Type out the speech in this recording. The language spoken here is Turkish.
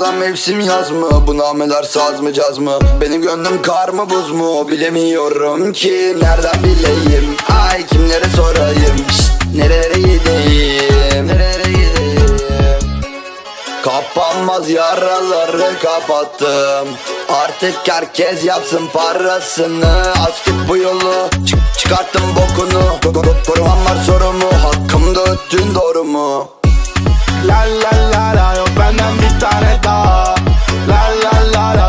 Baharda mevsim yaz mı? Bu nameler saz mı caz mı? Benim gönlüm kar mı buz mu? Bilemiyorum ki Nereden bileyim? Ay kimlere sorayım? Şşt, Nerelere gideyim? Nerelere gideyim? Kapanmaz yaraları kapattım. Artık herkes yapsın parasını. Açtık bu yolu çık çıkarttım bokunu. Ko- ko- Korumam var sorumu. Hakkımda öttün doğru mu? La la